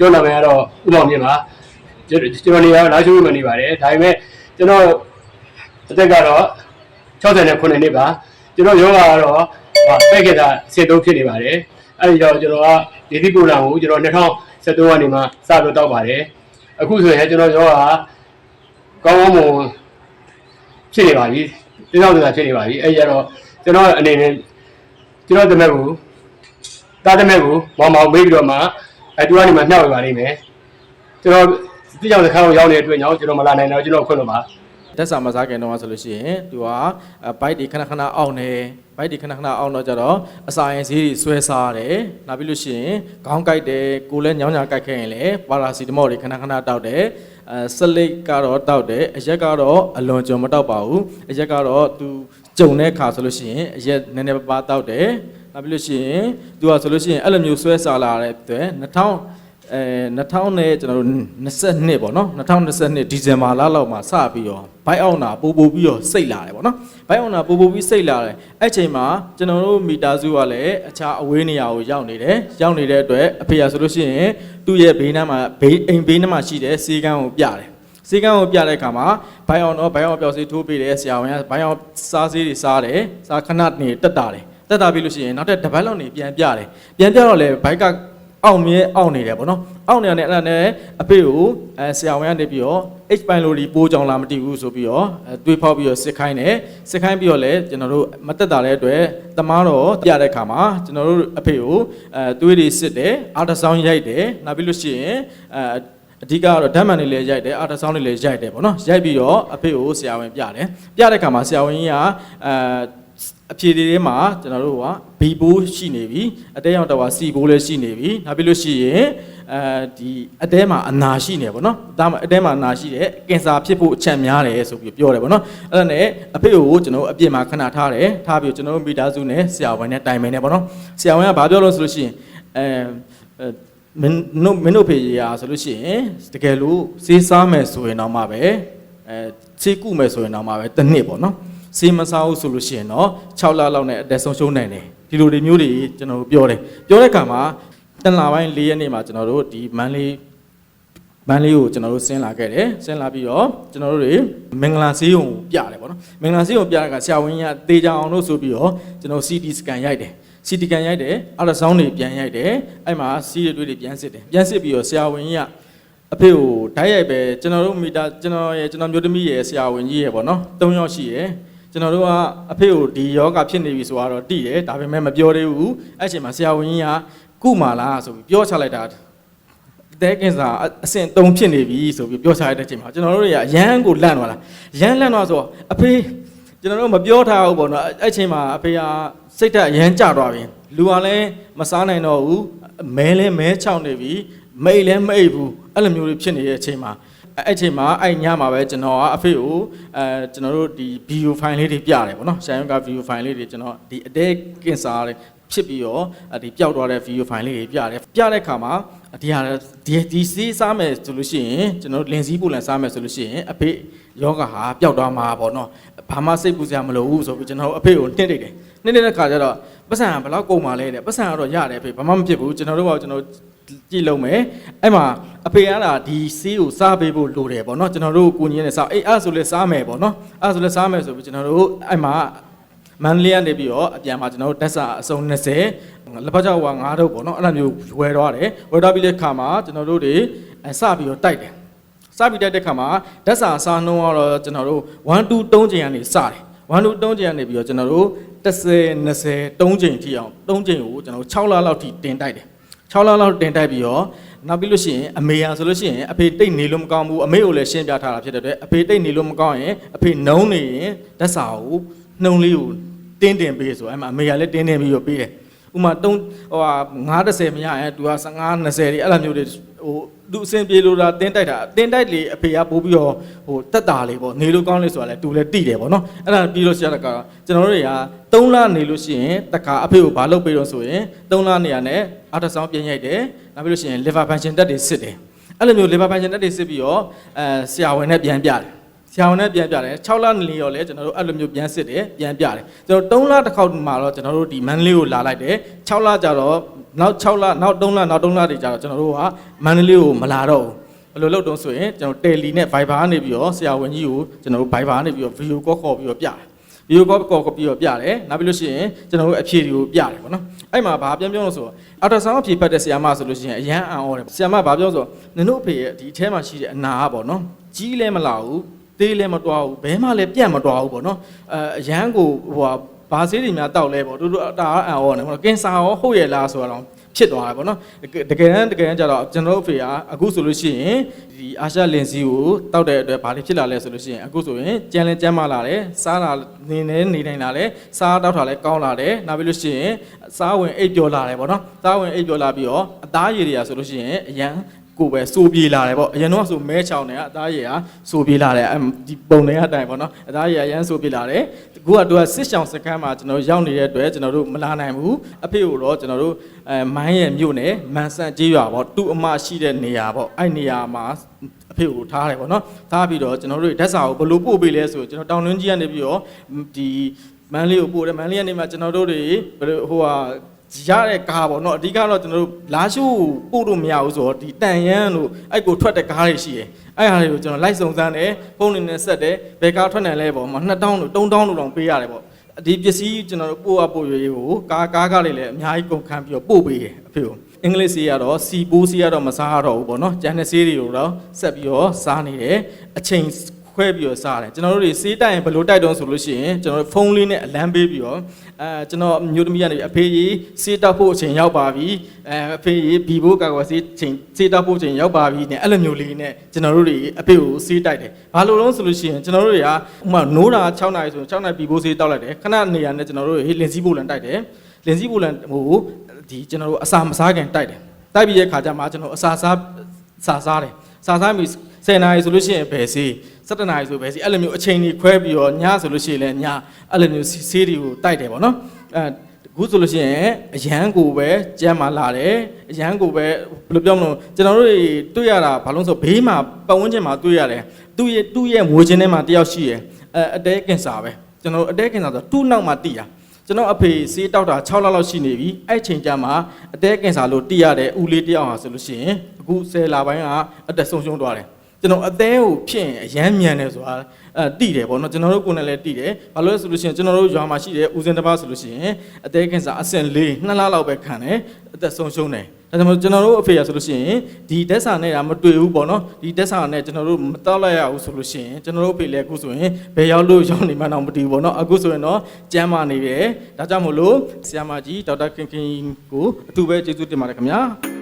ကျွန်တော်နာမည်ကတော့ဥမောင်မြင့်ပါကျွန်တော်ကျွန်တော်နေရာလာရှိုးမှာနေပါတယ်ဒါပေမဲ့ကျွန်တော်အသက်ကတော့69နှစ်ပါကျွန်တော်ယောဂကတော့ဟာပက်ကတာစေတုံးဖြစ်နေပါတယ်အဲဒီတော့ကျွန်တော်ကဒီတိပူလာကိုကျွန်တော်2013ကနေမှစပြီးတော့ပါတယ်အခုဆိုရင်ကျွန်တော်ယောဂကောင်းကောင်းမွန်ဖြစ်နေပါပြီတိကျတာဖြစ်နေပါပြီအဲဒီကတော့ကျွန်တော်အနေနဲ့ကျွန်တော်တမက်ကိုတားတမက်ကိုမောင်မောင်မေးပြီးတော့မှ အဲတူကနေမှနှောက်ရပါလိမ့်မယ်ကျွန်တော်တိကျတဲ့ခါကိုရောက်နေတဲ့အတွက်ကြောင့်ကျွန်တော်မလာနိုင်တော့ကျွန်တော်ခွင့်လို့ပါတက်စာမစားခင်တော့ဆိုလို့ရှိရင်သူကဘိုက်တွေခဏခဏအောက်နေဘိုက်တွေခဏခဏအောက်တော့ကြတော့အစာရင်ဈေးတွေဆွဲစားတယ်နောက်ပြီးလို့ရှိရင်ခေါင်းကိုက်တယ်ကိုယ်လည်းညောင်းညာကိုက်ခဲ့ရင်လည်းပါရာစီတမော့တွေခဏခဏတောက်တယ်အဲဆလိတ်ကတော့တောက်တယ်အရက်ကတော့အလွန်ကြုံမတောက်ပါဘူးအရက်ကတော့သူကြုံတဲ့ခါဆိုလို့ရှိရင်အရက်နည်းနည်းပါးပါးတောက်တယ် နောက်ပြီးလို့ရှိရင်သူကဆိုလို့ရှိရင်အဲ့လိုမျိုးဆွဲစားလာတဲ့အတွက်2000အဲ2000နဲ့ကျွန်တော်တို့22ပေါ့နော်2022ဒီဇင်ဘာလလောက်မှာစပြီးတော့ဘိုက်အောင်နာပို့ပို့ပြီးတော့စိတ်လာတယ်ပေါ့နော်ဘိုက်အောင်နာပို့ပို့ပြီးစိတ်လာတယ်အဲ့ချိန်မှာကျွန်တော်တို့မီတာစုကလည်းအခြားအဝေးနေရာကိုရောက်နေတယ်ရောက်နေတဲ့အတွက်အဖေရဆိုလို့ရှိရင်သူ့ရဲ့ဘေးနားမှာဘေးအိမ်ဘေးနားမှာရှိတဲ့စီကန်းကိုပြတယ်စီကန်းကိုပြတဲ့အခါမှာဘိုင်အောင်တော့ဘိုင်အောင်ပျောက်စေးထိုးပေးတယ်ဆရာဝန်ကဘိုင်အောင်စားစေးတွေစားတယ်စားခဏနေတက်တာတယ် တက်တာပြီလို့ရှိရင်နောက်ထပ်တစ်ပတ်လောက်နေပြန်ပြတယ်ပြန်ပြတော့လေဘိုက်ကအောင်မြဲအောင်နေတယ်ဗောနော်အောင်နေရတဲ့အဲ့ဒါနဲ့အဖေကိုအဲဆရာဝန်ကနေပြီးတော့ H ပိုင်းလိုလီပိုးကြောင်လာမတည်ဘူးဆိုပြီးတော့အဲတွေးဖောက်ပြီးတော့စစ်ခိုင်းတယ်စစ်ခိုင်းပြီးတော့လည်းကျွန်တော်တို့မတက်တာတဲ့အတွက်တမားတော့ပြတဲ့ခါမှာကျွန်တော်တို့အဖေကိုအဲတွေးတွေစစ်တယ်အာတဆောင်းရိုက်တယ်နောက်ပြီးလို့ရှိရင်အဲအဓိကကတော့ဓာတ်မှန်တွေလည်းရိုက်တယ်အာတဆောင်းတွေလည်းရိုက်တယ်ဗောနော်ရိုက်ပြီးတော့အဖေကိုဆရာဝန်ပြတယ်ပြတဲ့ခါမှာဆရာဝန်ကြီးကအဲ အဖြေတွေထဲမှာကျွန်တော်တို့က B ဘိုးရှိနေပြီအတဲရောင်တော်က C ဘိုးလည်းရှိနေပြီနောက်ပြီးလို့ရှိရင်အဲဒီအတဲမှာအနာရှိနေဗောနော်ဒါမှအတဲမှာအနာရှိတယ်ကင်ဆာဖြစ်ဖို့အချံများတယ်ဆိုပြီးပြောတယ်ဗောနော်အဲ့ဒါနဲ့အဖေကိုကျွန်တော်တို့အပြစ်မှာခဏထားတယ်ထားပြီးတော့ကျွန်တော်တို့မိသားစုနဲ့ဆရာဝန်နဲ့တိုင်ပင်နေဗောနော်ဆရာဝန်ကဘာပြောလို့ဆိုလို့ရှိရင်အဲအဲမင်းတို့မင်းတို့ဖေးရာဆိုလို့ရှိရင်တကယ်လို့စေးစားမယ်ဆိုရင်တော့မှပဲအဲစေးကုမယ်ဆိုရင်တော့မှပဲတစ်နှစ်ပေါ့နော် စေးမစားဘူးဆိုလို့ရှိရင်တော့6လလောက်နဲ့အသက်ဆုံးရှုံးနိုင်တယ်ဒီလိုတွေမျိုးတွေကျွန်တော်တို့ပြောတယ်ပြောတဲ့အခါမှာတန်လာပိုင်း၄ရက်နေ့မှာကျွန်တော်တို့ဒီမန်လေးမန်လေးကိုကျွန်တော်တို့ဆင်းလာခဲ့တယ်ဆင်းလာပြီးတော့ကျွန်တော်တို့တွေမင်္ဂလာဆေးရုံကိုပြတယ်ပေါ့နော်မင်္ဂလာဆေးရုံပြတဲ့ကဆရာဝန်ကြီးကတေချာအောင်လို့ဆိုပြီးတော့ကျွန်တော် CT scan ရိုက်တယ် CT scan ရိုက်တယ်အလဆောင်းတွေပြန်ရိုက်တယ်အဲ့မှာစီးတွေတွေပြန်စစ်တယ်ပြန်စစ်ပြီးတော့ဆရာဝန်ကြီးကအဖေကိုဓာတ်ရိုက်ပဲကျွန်တော်တို့မီတာကျွန်တော်ရဲ့ကျွန်တော်မျိုးသမီးရဲ့ဆရာဝန်ကြီးရဲ့ပေါ့နော်၃ယောက်ရှိရဲ့ ကျွန်တော်တို့ကအဖေကိုဒီယောဂဖြစ်နေပြီဆိုတော့တိတယ်ဒါပေမဲ့မပြောသေးဘူးအဲ့အချိန်မှာဆရာဝန်ကြီးကကုမာလားဆိုပြီးပြောချလိုက်တာတဲကင်စာအဆင့်3ဖြစ်နေပြီဆိုပြီးပြောချလိုက်တဲ့အချိန်မှာကျွန်တော်တို့တွေကရမ်းကိုလန့်သွားတာရမ်းလန့်သွားဆိုတော့အဖေကျွန်တော်တို့မပြောထားဘူးပေါ့နော်အဲ့အချိန်မှာအဖေကစိတ်ဓာတ်ရမ်းကျသွားပြီလူကလည်းမစားနိုင်တော့ဘူးမဲလဲမဲချောက်နေပြီမိတ်လည်းမိတ်ဘူးအဲ့လိုမျိုးတွေဖြစ်နေတဲ့အချိန်မှာ အဲ့အချိန်မှာအဲ့ညမှာပဲကျွန်တော်ကအဖေကိုအဲကျွန်တော်တို့ဒီ video file လေးတွေပြတယ်ပေါ့နော်ရှာယုံက video file လေးတွေကျွန်တော်ဒီအတဲကင်စာတွေဖြစ်ပြီးတော့ဒီပျောက်သွားတဲ့ video file လေးတွေပြတယ်ပြတဲ့အခါမှာ ဒီဟာဒီဒီစီးစားမယ်ဆိုလို့ရှိရင်ကျွန်တော်တို့လင်စည်းပူလန်စားမယ်ဆိုလို့ရှိရင်အဖေယောဂဟာပျောက်သွားမှာပေါ့နော်ဘာမှစိတ်ပူစရာမလိုဘူးဆိုပြီးကျွန်တော်အဖေကိုနှိမ့်လိုက်တယ်နှိမ့်တဲ့ခါကျတော့ပတ်စံကဘယ်လောက်ကုန်ပါလဲတဲ့ပတ်စံကတော့ရတယ်အဖေဘာမှမဖြစ်ဘူးကျွန်တော်တို့ကကျွန်တော်ကြည့်လုံးမယ်အဲ့မှာအဖေကလာဒီစီးကိုစားပေးဖို့လိုတယ်ပေါ့နော်ကျွန်တော်တို့ကိုကြီးနဲ့စားအေးအဲ့ဆိုလဲစားမယ်ပေါ့နော်အဲ့ဆိုလဲစားမယ်ဆိုပြီးကျွန်တော်တို့အဲ့မှာ မန်လေးကနေပြီးတော့အပြန်မှာကျွန်တော်တို့တက်စာအစုံ20လက်ပတ်ကြောက်က9ထုတ်ပေါ့နော်အဲ့လိုမျိုးဝယ်တော့တယ်ဝယ်တော့ပြီးတဲ့ခါမှာကျွန်တော်တို့တွေအစပြီးတော့တိုက်တယ်စပြီးတိုက်တဲ့ခါမှာတက်စာအစားနှုံးကတော့ကျွန်တော်တို့1 2 3ချိန်ကနေစတယ်1 2 3ချိန်ကနေပြီးတော့ကျွန်တော်တို့10 20 3ချိန်ထိအောင်3ချိန်ကိုကျွန်တော်တို့6လလောက်ထိတင်တိုက်တယ်6လလောက်တင်တိုက်ပြီးတော့နောက်ပြီးလို့ရှိရင်အမေဟာဆိုလို့ရှိရင်အဖေတိတ်နေလို့မကောင်းဘူးအမေကိုလည်းရှင်းပြထားတာဖြစ်တဲ့အတွက်အဖေတိတ်နေလို့မကောင်းရင်အဖေနှုံးနေရင်တက်စာကိုနှုံလေးကို တင်းတင်ပေးဆိုအဲ့မှာအမေကလည်းတင်းတင်ပြီးတော့ပေးတယ်ဥမာ3ဟိုဟာ930မရရင် तू က15 20တွေအဲ့လိုမျိုးတွေဟိုသူအစင်ပြေလို့တာတင်းတိုက်တာတင်းတိုက်လေအဖေကပို့ပြီးတော့ဟိုတက်တာလေးပေါ့နေလို့ကောင်းလေးဆိုတာလဲ तू လည်းတိတယ်ပေါ့နော်အဲ့ဒါပြီးလို့ရှိရတဲ့ကကျွန်တော်တို့တွေက3လနေလို့ရှိရင်တခါအဖေကိုဘာလုပ်ပေးတော့ဆိုရင်3လနေရနဲ့အာတဆောင်းပြင်ရိုက်တယ်နောက်ပြီးလို့ရှိရင် liver function တက်တွေစစ်တယ်အဲ့လိုမျိုး liver function တက်တွေစစ်ပြီးတော့အဲဆရာဝန်နဲ့ပြန်ပြတယ် ဆရာဝန်နဲ့ပြန်ပြတယ်6လနေရောလဲကျွန်တော်တို့အဲ့လိုမျိုးပြန်စစ်တယ်ပြန်ပြတယ်ကျွန်တော်3လတစ်ခေါက်မှာတော့ကျွန်တော်တို့ဒီမန်လေးကိုလာလိုက်တယ်6လကြာတော့နောက်6လနောက်3လနောက်3လတွေကျတော့ကျွန်တော်တို့ကမန္တလေးကိုမလာတော့ဘူးဘယ်လိုလုပ်တုံးဆိုရင်ကျွန်တော်တယ်လီနဲ့ Viber ကနေပြီးတော့ဆရာဝန်ကြီးကိုကျွန်တော်တို့ Viber ကနေပြီးတော့ video call ခေါ်ပြီးတော့ပြတယ် video call ခေါ်ပြီးတော့ပြတယ်နောက်ပြီးလို့ရှိရင်ကျွန်တော်တို့အဖြေတွေကိုပြတယ်ပေါ့နော်အဲ့မှာဘာပြန်ပြောလို့ဆိုတော့ ultrasound အဖြေဖတ်တဲ့ဆရာမဆိုလို့ရှိရင်အရန်အံ့ဩတယ်ဆရာမဘာပြောဆိုတော့နင်တို့အဖေရဲ့ဒီအထဲမှာရှိတဲ့အနာကပေါ့နော်ကြီးလဲမလာဘူး သေးလဲမတွားဘူးဘဲမှလည်းပြတ်မတွားဘူးပေါ့နော်အဲအရန်ကိုဟိုဟာဘာဆေးတွေများတောက်လဲပေါ့တို့တို့ဒါကအံ့ဩတယ်ပေါ့နော်ကင်ဆာရောဟုတ်ရဲ့လားဆိုတော့ဖြစ်သွားတယ်ပေါ့နော်တကယ်တမ်းတကယ်တမ်းကျတော့ကျွန်တော်တို့အဖေကအခုဆိုလို့ရှိရင်ဒီအာရှလင်စီကိုတောက်တဲ့အတွက်ဘာတွေဖြစ်လာလဲဆိုလို့ရှိရင်အခုဆိုရင်ကြမ်းလဲကြမ်းမလာတယ်စားတာနေနေနေနိုင်လာတယ်စားတောက်တာလည်းကောင်းလာတယ်နောက်ပြီးလို့ရှိရင်စားဝင်အိပ်ပျော်လာတယ်ပေါ့နော်စားဝင်အိပ်ပျော်လာပြီးတော့အသားရည်တွေကဆိုလို့ရှိရင်အရန် ကိုပဲစိုးပြေးလာတယ်ပေါ့အရင်တော့ဆိုမဲချောင်းတွေကအသားရည်ကစိုးပြေးလာတယ်အမ်ဒီပုံတွေအတိုင်းပေါ့နော်အသားရည်ကအရန်စိုးပြေးလာတယ်အခုကသူကစစ်ဆောင်စကမ်းမှာကျွန်တော်ရောက်နေတဲ့အတွက်ကျွန်တော်တို့မလာနိုင်ဘူးအဖေကိုတော့ကျွန်တော်တို့အဲမိုင်းရဲ့မြို့နယ်မန်ဆန်ကျေးရွာပေါ့တူအမရှိတဲ့နေရာပေါ့အဲ့နေရာမှာအဖေကိုထားတယ်ပေါ့နော်ထားပြီးတော့ကျွန်တော်တို့ဓာတ်စာကိုဘယ်လိုပို့ပေးလဲဆိုကျွန်တော်တောင်တွင်းကြီးကနေပြီးတော့ဒီမန်းလေးကိုပို့တယ်မန်းလေးကနေမှကျွန်တော်တို့တွေဘယ်လိုဟိုဟာ ရတဲ့ကားပေါ့နော်အဓိကတော့ကျွန်တော်တို့လာရှိုးပို့လို့မရဘူးဆိုတော့ဒီတန်ရန်တို့အဲ့ကိုထွက်တဲ့ကားတွေရှိတယ်အဲ့ဟာတွေကိုကျွန်တော်လိုက်စုံစမ်းတယ်ဖုန်းနေနဲ့ဆက်တယ်ဘယ်ကားထွက်နိုင်လဲပေါ့မ2000လို့3000လို့တောင်ပေးရတယ်ပေါ့ဒီပစ္စည်းကျွန်တော်တို့ပို့အပ်ပို့ရွေးကိုကားကားကားလေးလည်းအများကြီးကုန်ခံပြီးတော့ပို့ပေးတယ်အဖေကိုအင်္ဂလိပ်စီကတော့စီပိုးစီကတော့မစားရတော့ဘူးပေါ့နော်ကျန်တဲ့ဆေးတွေကိုတော့ဆက်ပြီးတော့စားနေတယ်အချိန် ခွဲပြီးတော့စားတယ်ကျွန်တော်တို့တွေစေးတိုက်ရင်ဘယ်လိုတိုက်တုံးဆိုလို့ရှိရင်ကျွန်တော်တို့ဖုန်းလေးနဲ့အလံပေးပြီးတော့အဲကျွန်တော်မျိုးသမီးကနေအဖေကြီးစေးတောက်ဖို့အချိန်ရောက်ပါပြီအဲအဖေကြီးဘီဘိုးကာကွယ်စေးချိန်စေးတောက်ဖို့အချိန်ရောက်ပါပြီနဲ့အဲ့လိုမျိုးလေးနဲ့ကျွန်တော်တို့တွေအဖေကိုစေးတိုက်တယ်ဘာလို့လဲဆိုလို့ရှိရင်ကျွန်တော်တို့တွေကဥမာနိုးတာ6နာရီဆိုရင်6နာရီဘီဘိုးစေးတောက်လိုက်တယ်ခဏနေရာနဲ့ကျွန်တော်တို့တွေလင်စည်းပိုလန်တိုက်တယ်လင်စည်းပိုလန်ဟိုဒီကျွန်တော်တို့အစာမစားခင်တိုက်တယ်တိုက်ပြီးရဲ့ခါကျမှကျွန်တော်အစာစားစာစားတယ်စာစားပြီး 10နာရီဆိုလို့ရှိရင်ဘယ်စီ17နာရီဆိုဘယ်စီအဲ့လိုမျိုးအချိန်ကြီးခွဲပြီးတော့ညဆိုလို့ရှိရင်လည်းညအဲ့လိုမျိုးဆေးတွေကိုတိုက်တယ်ပေါ့နော်အဲအခုဆိုလို့ရှိရင်အရန်ကိုပဲကြမ်းမာလာတယ်အရန်ကိုပဲဘယ်လိုပြောမလို့ကျွန်တော်တို့တွေတွေ့ရတာဘာလို့ဆိုဘေးမှာပတ်ဝန်းကျင်မှာတွေ့ရတယ်သူ့ရဲ့သူ့ရဲ့မွေးချင်းထဲမှာတယောက်ရှိရယ်အဲအတဲကင်ဆာပဲကျွန်တော်တို့အတဲကင်ဆာဆိုသူ့နောက်မှာတည်တာကျွန်တော်အဖေစေးတောက်တာ6လလောက်ရှိနေပြီအဲ့ချိန်ကျမှအသက်ကင်ဆာလို့တိရတဲ့ဦးလေးတယောက်ဟာဆိုလို့ရှိရင်အခု10လပိုင်းကအသက်ဆုံးရှုံးသွားတယ် ကျွန်တော်အသေးကိုဖြစ်ရင်အရမ်းမြန်တယ်ဆိုတာအဲတိတယ်ပေါ့နော်ကျွန်တော်တို့ကိုယ်နဲ့လည်းတိတယ်ဘာလို့လဲဆိုလို့ရှိရင်ကျွန်တော်တို့ရွာမှာရှိတဲ့ဦးစင်တစ်ပါးဆိုလို့ရှိရင်အသက်ကင်ဆာအဆင့်၄နှစ်လလောက်ပဲခံတယ်အသက်ဆုံးရှုံးတယ်ဒါကြောင့်ကျွန်တော်တို့အဖေရဆိုလို့ရှိရင်ဒီတက်ဆာနဲ့ကမတွေ့ဘူးပေါ့နော်ဒီတက်ဆာနဲ့ကျွန်တော်တို့မတောက်လိုက်ရဘူးဆိုလို့ရှိရင်ကျွန်တော်တို့အဖေလည်းအခုဆိုရင်ဘယ်ရောက်လို့ရောက်နေမှတော့မတည်ဘူးပေါ့နော်အခုဆိုရင်တော့ကျမ်းမာနေပြီဒါကြောင့်မို့လို့ဆရာမကြီးဒေါက်တာခင်ခင်ကိုအတူပဲကျေးဇူးတင်ပါတယ်ခင်ဗျာ